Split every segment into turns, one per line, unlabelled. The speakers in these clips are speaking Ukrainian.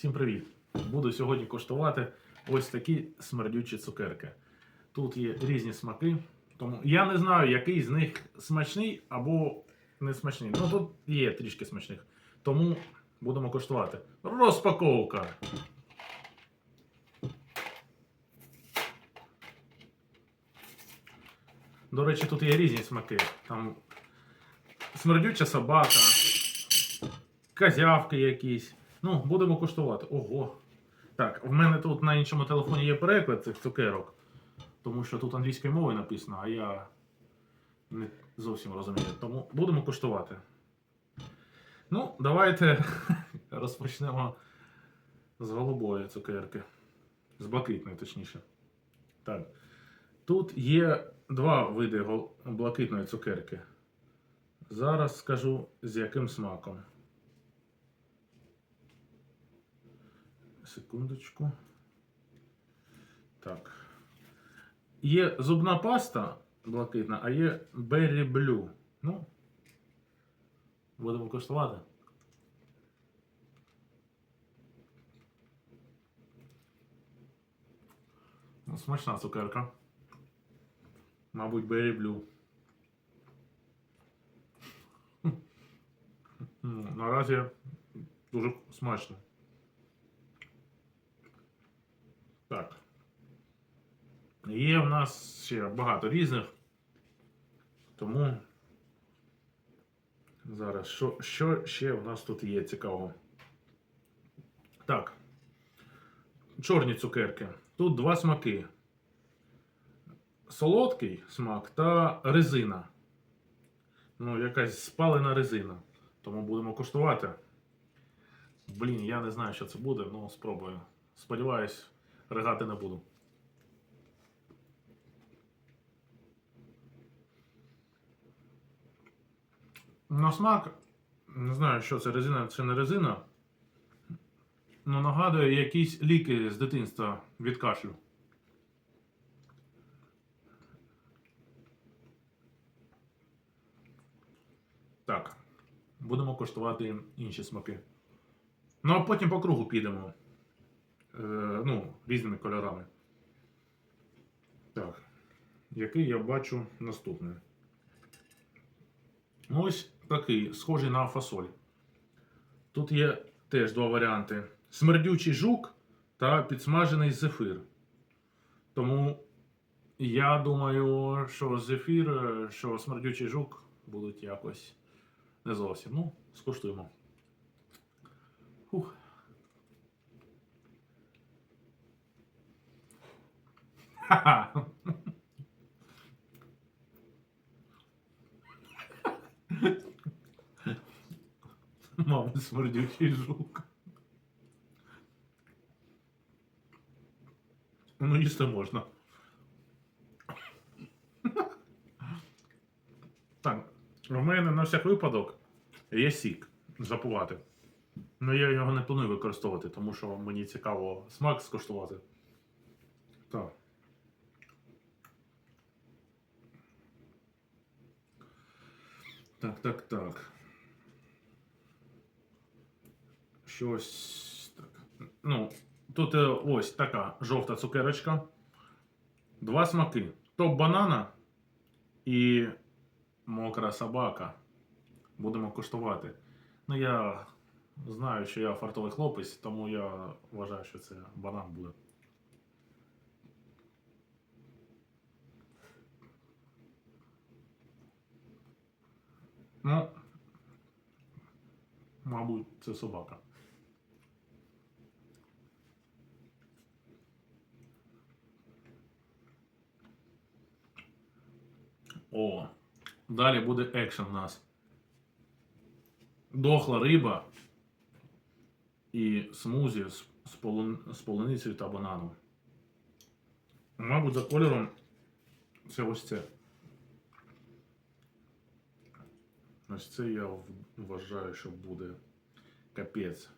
Всім привіт! Буду сьогодні коштувати ось такі смердючі цукерки. Тут є різні смаки, тому я не знаю, який з них смачний або не смачний. Ну тут є трішки смачних. Тому будемо коштувати. Розпаковка! До речі, тут є різні смаки. Там смердюча собака, козявки якісь. Ну, будемо коштувати. Ого. Так, в мене тут на іншому телефоні є переклад цих цукерок, тому що тут англійською мовою написано, а я не зовсім розумію. Тому будемо коштувати. Ну, давайте розпочнемо з голубої цукерки. З блакитної, точніше. Так. Тут є два види блакитної цукерки. Зараз скажу з яким смаком. Секундочку. Так. Є зубна паста блакитна, а є Berry Blue. Ну, будемо коштувати. Ну, смачна цукерка. Мабуть, Berry Blue. Ну, Наразі дуже смачно. Так. Є в нас ще багато різних. Тому зараз що, що ще в нас тут є цікавого? Так. Чорні цукерки. Тут два смаки. Солодкий смак та резина. Ну, якась спалена резина. Тому будемо коштувати. Блін, я не знаю, що це буде, ну спробую. Сподіваюсь, ригати не буду. На смак, не знаю, що це резина чи не резина. Ну, нагадує якісь ліки з дитинства від кашлю. Так, будемо коштувати інші смаки. Ну, а потім по кругу підемо. Е, ну, різними кольорами. Так. Який я бачу наступний. Ось такий, схожий на фасоль. Тут є теж два варіанти: смердючий жук та підсмажений зефір. Тому я думаю, що зефір, е, що смердючий жук будуть якось не зовсім. Ну, скуштуємо. Фух. Ха-ха. Мабуть, смердючий жук. Ну, їсти можна. Так, у мене на всяк випадок є сік запувати. Ну, я його не планую використовувати, тому що мені цікаво смак скуштувати. Так. Так, так, так. Щось так. Ну, тут е, ось така жовта цукерочка. Два смаки. Топ банана і мокра собака. Будемо куштувати. Ну, я знаю, що я фартовий хлопець, тому я вважаю, що це банан буде. Ну, мабуть, це собака. О, далі буде екшен у нас. Дохла риба і смузі з, з, полун- з полуницею та бананом. Мабуть, за кольором це ось це. Ось це я вважаю, що буде капець.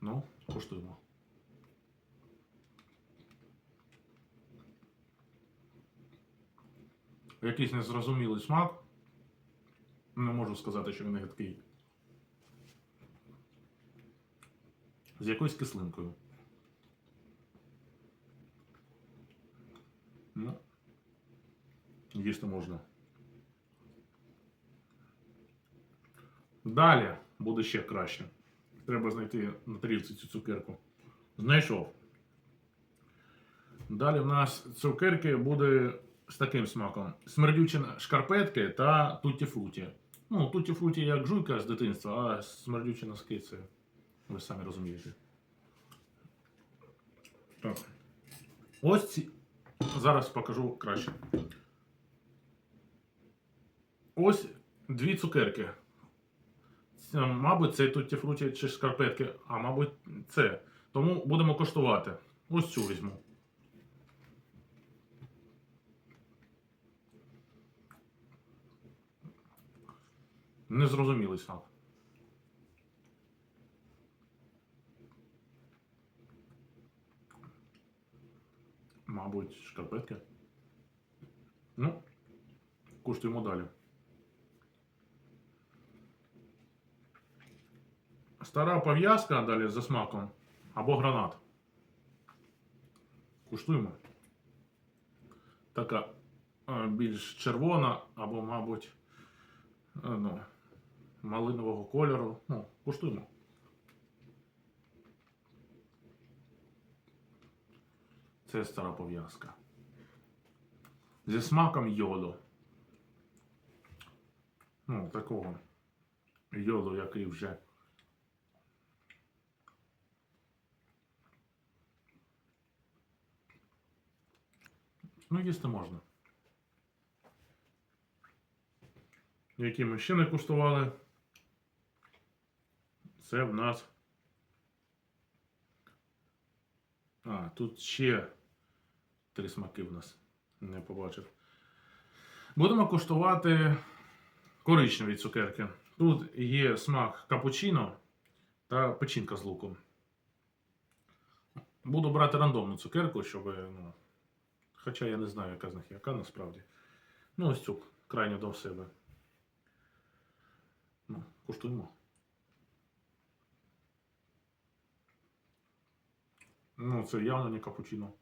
Ну, коштуємо. Якийсь незрозумілий смак. Не можу сказати, що він гидкий. з якоюсь кислинкою. Ну, їсти можна. Далі буде ще краще. Треба знайти на тарілці цю цукерку. Знайшов. Далі в нас цукерки буде з таким смаком: смердючі шкарпетки та тутті-фруті. Ну, тутті-фруті як жуйка з дитинства, а смердючі носки це ви самі розумієте. Так. Ось ці. Зараз покажу краще. Ось дві цукерки. Це, мабуть, це тутті фруті чи шкарпетки, а мабуть, це. Тому будемо коштувати. Ось цю візьму. Незрозумілий смак. Мабуть, шкарпетки. Ну, куштуємо далі. Стара пов'язка далі за смаком або гранат. Куштуємо. Така е, більш червона, або, мабуть, е, ну, малинового кольору. Ну, куштуємо. Це стара пов'язка. Зі смаком йоду. Ну, такого йоду, який вже. Ну, їсти можна. Які ми ще не куштували. Це в нас. А, тут ще три смаки в нас. Не побачив. Будемо куштувати коричневі цукерки. Тут є смак капучино та печінка з луком. Буду брати рандомну цукерку, щоб. Ну, хоча я не знаю, яка з них яка насправді. Ну, ось цю крайню до себе. Ну, куштуємо. Ну, це явно не капучино.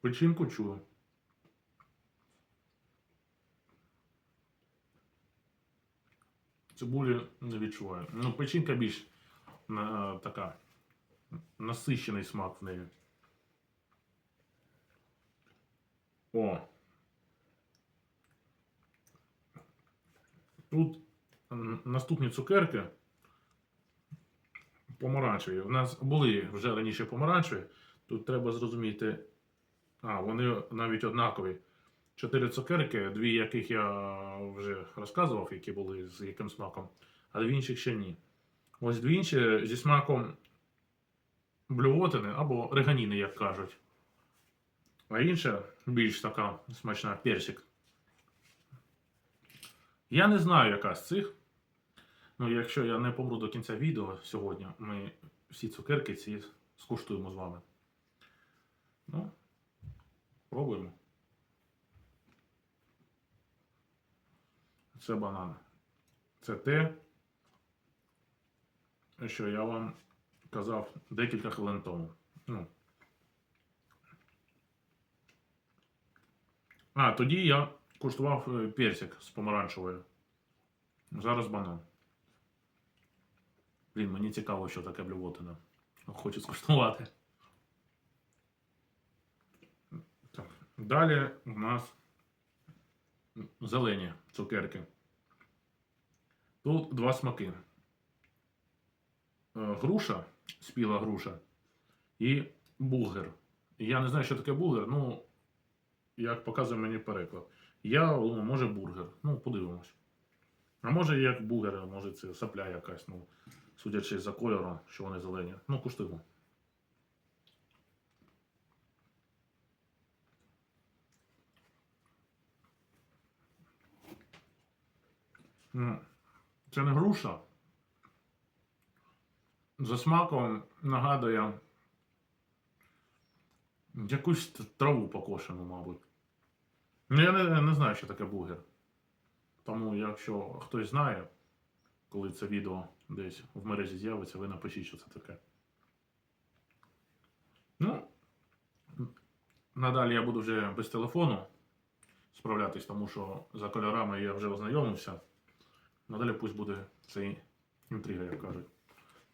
Печінку чую. Цибулі не відчуваю. Ну, печінка більш на, така насищений смак в неї. О. Тут наступні цукерки помаранчеві. У нас були вже раніше помаранчеві. Тут треба зрозуміти. А, вони навіть однакові. Чотири цукерки, дві яких я вже розказував, які були з яким смаком, а дві інших ще ні. Ось дві інші зі смаком блювотини або реганіни, як кажуть. А інша більш така смачна персик. Я не знаю, яка з цих. Ну, якщо я не помру до кінця відео сьогодні, ми всі цукерки ці скуштуємо з вами. Ну, пробуємо. Це банан. Це те, що я вам казав декілька хвилин тому. Ну. А, тоді я куштував е, персик з помаранчевою. Зараз банан. Блін, мені цікаво, що таке блювотина. Хочу скуштувати. Далі у нас зелені цукерки. Тут два смаки. Е, Груша, спіла груша і булгер. Я не знаю, що таке булгер, ну, як показує мені переклад. Я може бургер. Ну, подивимось. А може як булгер, а може це сапля якась, ну, судячи за кольором, що вони зелені. Ну, куштуємо. Це не груша. За смаком нагадує якусь траву покошену, мабуть. Ну, я не, не знаю, що таке бургер. Тому, якщо хтось знає, коли це відео десь в мережі з'явиться, ви напишіть, що це таке. Ну, надалі я буду вже без телефону справлятись, тому що за кольорами я вже ознайомився. Надалі пусть буде це інтрига, як кажуть.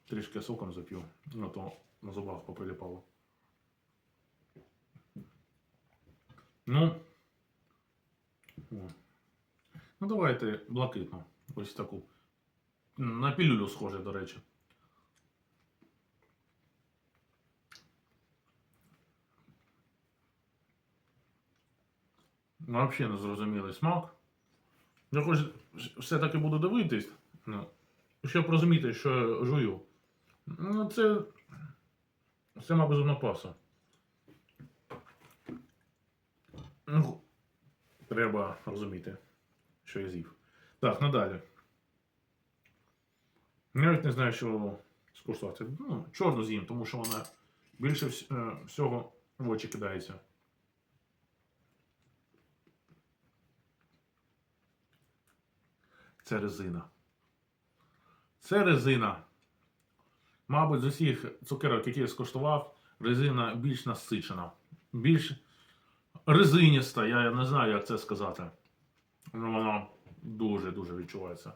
Трішки соком зап'ю, ну то на зубах поприліпало. Ну. О. Ну, давайте блакитну. Ось таку. На пілюлю схоже, до речі. Взагалі не зрозумілий смак. Я хоч все-таки буду дивитись, ну, щоб розуміти, що я жую. Ну, це. Це, мабуть, паса. Ну, треба розуміти, що я з'їв. Так, надалі. Я навіть не знаю, що скуштувати. Ну, чорну з'їм, тому що вона більше е, всього в очі кидається. Це резина. Це резина. Мабуть, з усіх цукерок, які я скуштував, резина більш насичена. Більш резиніста, я не знаю, як це сказати. Вона дуже-дуже відчувається.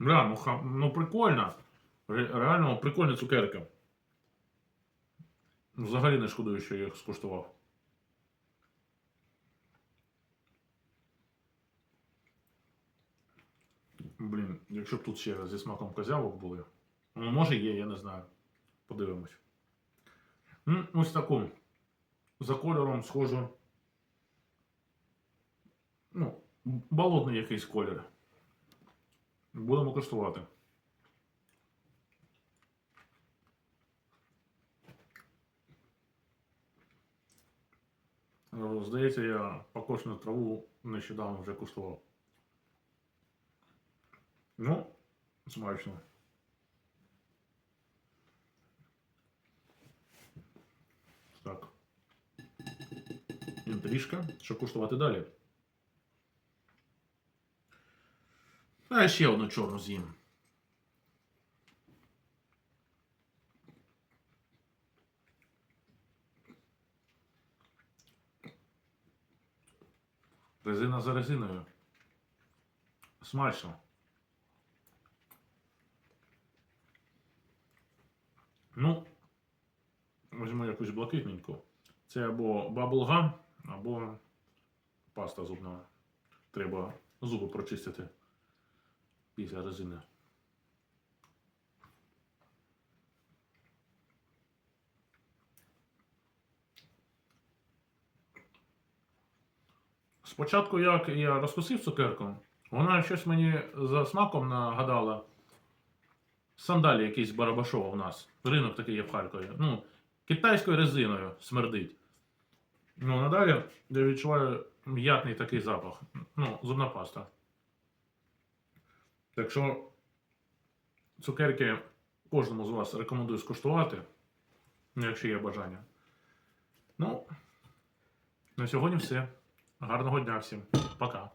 Бля, ну, ха- ну прикольно. Реально прикольні цукерки. Взагалі не шкодую, що я їх скуштував. Блін, якщо б тут ще зі смаком козявок були. Ну, може є, я не знаю. Подивимось. Ось таку. За кольором схожу. Ну, болотний якийсь колір. Будемо коштувати. Е, Здається, я покошену траву нещодавно вже куштував. Ну, смачно. Так. Інтрижка. Що куштувати далі? А ще одну чорну з'їм. Резина за резиною. Смачно. Ну, візьму якусь блакитненьку. Це або баблгам, або паста зубна. Треба зуби прочистити після резини. Спочатку, як я розкусив цукерку, вона щось мені за смаком нагадала сандалі якісь Барабашова в нас. Ринок такий є в Харкові. Ну, китайською резиною смердить. Ну, надалі я відчуваю м'ятний такий запах. Ну, зубна паста. Так що цукерки кожному з вас рекомендую скуштувати, якщо є бажання. Ну, на сьогодні все. Гарного дня всім. Пока.